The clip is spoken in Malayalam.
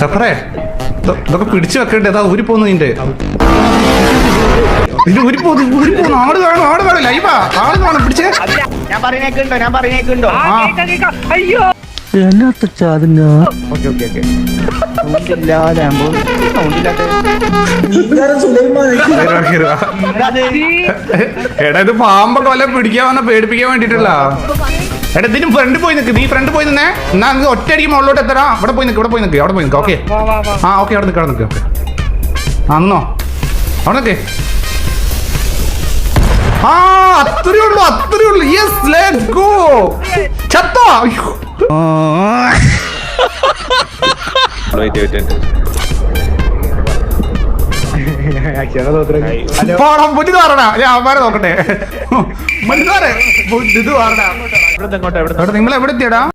സഫറേ ഇതൊക്കെ പിടിച്ചു വെക്കണ്ടേ? അതാ ഊരി പോന്നു നിന്റെ. ഇത് ഊരി പോന്നു ഊരി പോന്നു. ആട് കാണും ആട് കാണും. ലൈവാ. ആട് കാണും. പിടിച്ചേ. ഞാൻ പറയുന്നേക്കുണ്ടോ ഞാൻ കേക്കാം. അയ്യോ. എന്നാത്ത ചാതിങ്ങ? Okay okay okay. സൗണ്ടില്ലാതാകുമ്പോ സൗണ്ടില്ലാത്ത കേറുവാ, കേറുവാ. എടാ ഇത് പാമ്പൊക്കെ വല്ല പിടിക്കാൻ വന്ന പേടിപ്പിക്കാൻ വേണ്ടിട്ടുള്ള എടാ ഇതിനും ഫ്രണ്ട് പോയി നിൽക്ക് നീ ഫ്രണ്ട് പോയി നിന്നേ. എന്നാ നിങ്ങൾക്ക് ഒറ്റയടിക്ക് മുകളിലോട്ട് എത്തരാ ഇവിടെ പോയി നിൽക്ക് ഇവിടെ പോയി നിൽക്ക് അവിടെ പോയി നിൽക്ക് ഓക്കെ വാ വാ വാ. ആ ഓക്കെ അവിടെ നിൽക്ക് അവിടെ നിൽക്ക് ഓക്കെ ആ നിന്നോ. അവിടെ നിൽക്കേ ആ അത്രേ ഉള്ളൂ അത്രേ ഉള്ളൂ. യെസ് ലെറ്റ്സ് ഗോ ചത്തോ? അയ്യോ. പോണം പുതിത് പറഞ്ഞ ഞാൻ അവന്മാരെ നോക്കട്ടെ. മനസ്സാറേ പുതിത് പറഞ്ഞാ നിങ്ങൾ എവിടെ എത്തിയടാ